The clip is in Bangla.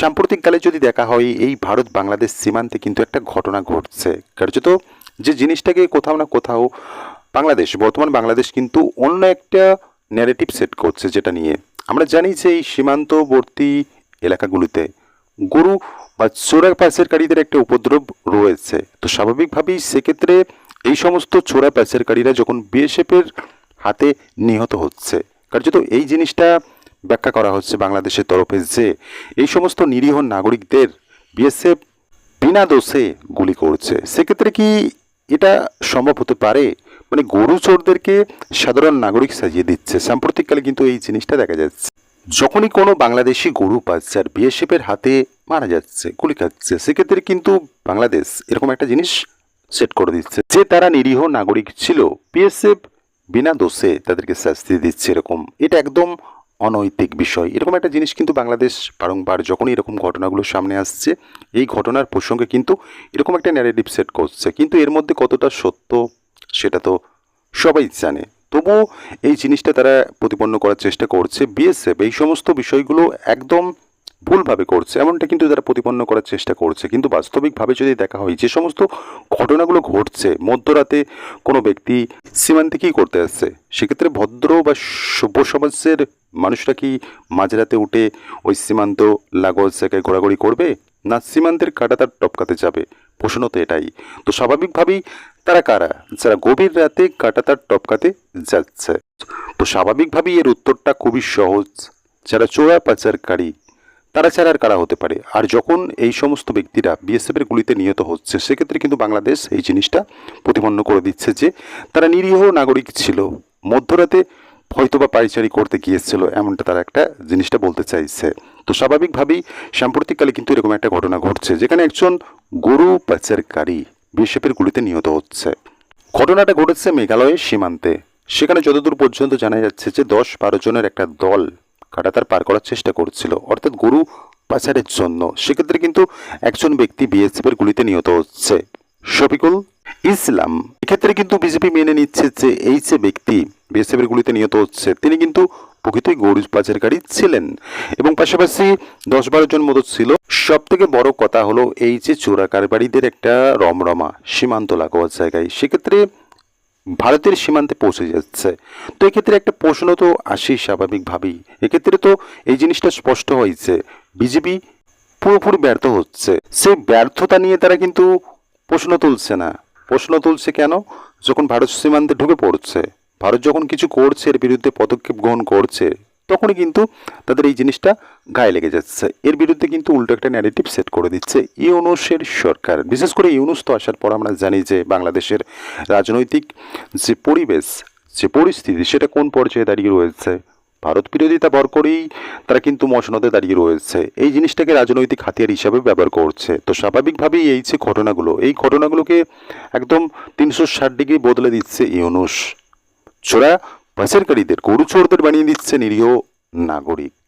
সাম্প্রতিককালে যদি দেখা হয়, এই ভারত বাংলাদেশ সীমান্তে কিন্তু একটা ঘটনা ঘটছে। কার্যত যে জিনিসটাকে কোথাও না কোথাও বাংলাদেশ, বর্তমান বাংলাদেশ কিন্তু অন্য একটা ন্যারেটিভ সেট করছে যেটা নিয়ে। আমরা জানি যে এই সীমান্তবর্তী এলাকাগুলিতে গরু বা চোরা পাচারকারীদের একটা উপদ্রব রয়েছে। তো স্বাভাবিকভাবেই সেক্ষেত্রে এই সমস্ত চোরা পাচারকারীরা যখন বিএসএফের হাতে নিহত হচ্ছে, কার্যত এই জিনিসটা ব্যাখ্যা করা হচ্ছে বাংলাদেশের তরফে যে এই সমস্ত নিরীহ নাগরিকদের বিএসএফ বিনা দোষে গুলি করছে। সেক্ষেত্রে কি এটা সম্ভব হতে পারে? মানে গরু চোরদেরকে সাধারণ নাগরিক সাজিয়ে দিচ্ছে। সাম্প্রতিককালে কিন্তু এই জিনিসটা দেখা যাচ্ছে। যখনই কোনো বাংলাদেশি গরু পাচার বিএসএফের হাতে মারা যাচ্ছে, গুলি খাচ্ছে, সেক্ষেত্রে কিন্তু বাংলাদেশ এরকম একটা জিনিস সেট করে দিচ্ছে। যে তারা নিরীহ নাগরিক ছিল, বিএসএফ বিনা দোষে তাদেরকে শাস্তি দিচ্ছে এরকম। এটা একদম অনৈতিক বিষয়। এরকম একটা জিনিস কিন্তু বাংলাদেশ বারংবার যখনই এরকম ঘটনাগুলো সামনে আসছে, এই ঘটনার প্রসঙ্গে কিন্তু এরকম একটা ন্যারেটিভ সেট করছে। কিন্তু এর মধ্যে কতটা সত্য সেটা তো সবাই জানে। তবুও এই জিনিসটা তারা প্রতিপন্ন করার চেষ্টা করছে। বিএসএফ এই সমস্ত বিষয়গুলো একদম ভুলভাবে করছে, এমনটা কিন্তু তারা প্রতিপন্ন করার চেষ্টা করছে। কিন্তু বাস্তবিকভাবে যদি দেখা হয়, যে সমস্ত ঘটনাগুলো ঘটছে, মধ্যরাতে কোনো ব্যক্তি সীমান্তে কী করতে আসছে? সেক্ষেত্রে ভদ্র বা সভ্য সমাজের মানুষরা কি মাঝরাতে উঠে ওই সীমান্ত লাগোয়া জায়গায় ঘোরাঘুরি করবে? না সীমান্তের কাটা তার টপকাতে যাবে? প্রশ্ন তো এটাই। তো স্বাভাবিকভাবেই তারা কারা? যারা গভীর রাতে কাটাতার টপকাতে যাচ্ছে। তো স্বাভাবিকভাবেই এর উত্তরটা খুবই সহজ। যারা চোরা পাচারকারী তারা ছাড়া আর কারা হতে পারে? আর যখন এই সমস্ত ব্যক্তিরা বিএসএফের গুলিতে নিহত হচ্ছে, সেক্ষেত্রে কিন্তু বাংলাদেশ এই জিনিসটা প্রতিপন্ন করে দিচ্ছে যে তারা নিরীহ নাগরিক ছিল। মধ্যরাতে হয়তো বা পাইচারি করতে গিয়েছিল, এমনটা তারা একটা জিনিসটা বলতে চাইছে। তো স্বাভাবিকভাবেই সাম্প্রতিককালে কিন্তু এরকম একটা ঘটনা ঘটছে, যেখানে একজন গরু পাচারকারী বিএসএফের গুলিতে নিহত হচ্ছে। ঘটনাটা ঘটেছে মেঘালয়ের সীমান্তে। সেখানে যতদূর পর্যন্ত জানা যাচ্ছে যে দশ বারো জনের একটা দল কাটাতার পার করার চেষ্টা করছিল। অর্থাৎ গরু পাচারের জন্য। সেক্ষেত্রে কিন্তু একজন ব্যক্তি বিএসএফের গুলিতে নিহত হচ্ছে। শফিকুল ইসলাম। এক্ষেত্রে কিন্তু বিজেপি মেনে নিচ্ছে যে এই যে ব্যক্তি বিএসএফের গুলিতে নিহত হচ্ছে, তিনি কিন্তু প্রকৃতই গরু পাচারকারী ছিলেন। এবং পাশাপাশি দশ বারো জন মতো ছিল। সব থেকে বড় কথা হলো এই যে চোরা কারবারিদের একটা রমরমা, সীমান্ত লাগোয়া জায়গায়। সেক্ষেত্রে ভারতের সীমান্তে পৌঁছে যাচ্ছে। তো এক্ষেত্রে একটা প্রশ্ন তো আসেই স্বাভাবিকভাবেই। এক্ষেত্রে তো এই জিনিসটা স্পষ্ট হয়েছে। বিজেপি পুরোপুরি ব্যর্থ হচ্ছে। সেই ব্যর্থতা নিয়ে তারা কিন্তু প্রশ্ন তুলছে না। প্রশ্ন তুলছে কেন? যখন ভারত সীমান্তে ঢুকে পড়ছে, ভারত যখন কিছু করছে, এর বিরুদ্ধে পদক্ষেপ গ্রহণ করছে তখনই কিন্তু তাদের এই জিনিসটা গায়ে লেগে যাচ্ছে। এর বিরুদ্ধে কিন্তু উল্টো একটা ন্যারেটিভ সেট করে দিচ্ছে ইউনুসের সরকার। বিশেষ করে ইউনুস তো আসার পর আমরা জানি যে বাংলাদেশের রাজনৈতিক যে পরিবেশ, যে পরিস্থিতি, সেটা কোন পর্যায়ে দাঁড়িয়ে রয়েছে? ভারত বিরোধিতা ভর করেই তারা কিন্তু মসনদে দাঁড়িয়ে রয়েছে। এই জিনিসটাকে রাজনৈতিক হাতিয়ার হিসাবে ব্যবহার করছে। তো স্বাভাবিকভাবেই এই যে ঘটনাগুলো, এই ঘটনাগুলোকে একদম তিনশো ষাট ডিগ্রি বদলে দিচ্ছে ইউনুস। চোরা পাচারকারীদের গরু চোরদের বানিয়ে দিচ্ছে নিরীহ নাগরিক।